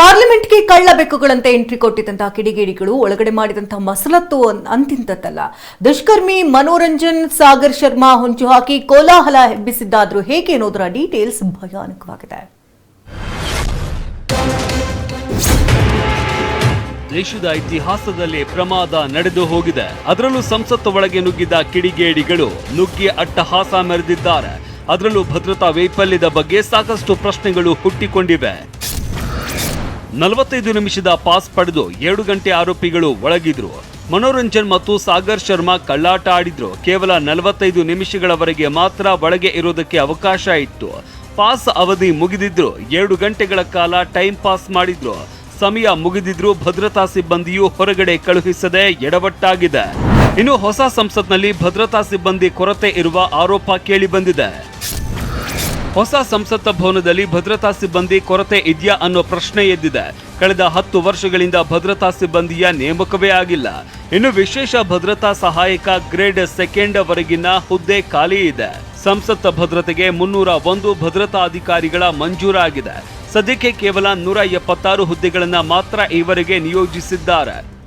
ಪಾರ್ಲಿಮೆಂಟ್ಗೆ ಕಳ್ಳ ಬೆಕ್ಕುಗಳಂತೆ ಎಂಟ್ರಿ ಕೊಟ್ಟಿದ್ದಂತಹ ಕಿಡಿಗೇಡಿಗಳು, ಒಳಗಡೆ ಮಾಡಿದಂತಹ ಮಸಲತ್ತು ಅಂತಿಂತದ್ದಲ್ಲ ದುಷ್ಕರ್ಮಿ ಮನೋರಂಜನ್, ಸಾಗರ್ ಶರ್ಮಾ ಹೊಂಚು ಹಾಕಿ ಕೋಲಾಹಲ ಎಬ್ಬಿಸಿದ್ದಾದ್ರೂ ಹೇಗೆ ಅನ್ನೋದರ ಡೀಟೇಲ್ಸ್ ಭಯಾನಕವಾಗಿದೆ. ದೇಶದ ಇತಿಹಾಸದಲ್ಲಿ ಪ್ರಮಾದ ನಡೆದು ಹೋಗಿದೆ. ಅದರಲ್ಲೂ ಸಂಸತ್ತು ಒಳಗೆ ನುಗ್ಗಿದ ಕಿಡಿಗೇಡಿಗಳು ನುಗ್ಗಿ ಅಟ್ಟಹಾಸ ಮೆರೆದಿದ್ದಾರೆ. ಅದರಲ್ಲೂ ಭದ್ರತಾ ವೈಫಲ್ಯದ ಬಗ್ಗೆ ಸಾಕಷ್ಟು ಪ್ರಶ್ನೆಗಳು ಹುಟ್ಟಿಕೊಂಡಿವೆ. ನಲವತ್ತೈದು ನಿಮಿಷದ ಪಾಸ್ ಪಡೆದು ಎರಡು ಗಂಟೆ ಆರೋಪಿಗಳು ಒಳಗಿದ್ರು. ಮನೋರಂಜನ್ ಮತ್ತು ಸಾಗರ್ ಶರ್ಮಾ ಕಳ್ಳಾಟ ಆಡಿದ್ರು. ಕೇವಲ ನಲವತ್ತೈದು ನಿಮಿಷಗಳವರೆಗೆ ಮಾತ್ರ ಒಳಗೆ ಇರೋದಕ್ಕೆ ಅವಕಾಶ ಇತ್ತು. ಪಾಸ್ ಅವಧಿ ಮುಗಿದಿದ್ರು ಎರಡು ಗಂಟೆಗಳ ಕಾಲ ಟೈಮ್ ಪಾಸ್ ಮಾಡಿದ್ರು. ಸಮಯ ಮುಗಿದಿದ್ರು ಭದ್ರತಾ ಸಿಬ್ಬಂದಿಯು ಹೊರಗಡೆ ಕಳುಹಿಸದೆ ಎಡವಟ್ಟಾಗಿದೆ. ಇನ್ನು ಹೊಸ ಸಂಸತ್ನಲ್ಲಿ ಭದ್ರತಾ ಸಿಬ್ಬಂದಿ ಕೊರತೆ ಇರುವ ಆರೋಪ ಕೇಳಿಬಂದಿದೆ ಹೊಸ ಸಂಸತ್ತ ಭವನದಲ್ಲಿ ಭದ್ರತಾ ಸಿಬ್ಬಂದಿ ಕೊರತೆ ಇದೆಯಾ ಅನ್ನೋ ಪ್ರಶ್ನೆ ಎದ್ದಿದೆ. ಕಳೆದ ಹತ್ತು ವರ್ಷಗಳಿಂದ ಭದ್ರತಾ ಸಿಬ್ಬಂದಿಯ ನೇಮಕವೇ ಆಗಿಲ್ಲ. ಇನ್ನು ವಿಶೇಷ ಭದ್ರತಾ ಸಹಾಯಕ ಗ್ರೇಡ್ ಸೆಕೆಂಡ್ ವರೆಗಿನ ಹುದ್ದೆ ಖಾಲಿ ಇದೆ. ಸಂಸತ್ತ ಭದ್ರತೆಗೆ ಮುನ್ನೂರ ಒಂದು ಭದ್ರತಾ ಅಧಿಕಾರಿಗಳ ಮಂಜೂರಾಗಿದೆ. ಸದ್ಯಕ್ಕೆ ಕೇವಲ ನೂರ ಎಪ್ಪತ್ತಾರು ಹುದ್ದೆಗಳನ್ನು ಮಾತ್ರ ಈವರೆಗೆ ನಿಯೋಜಿಸಿದ್ದಾರೆ.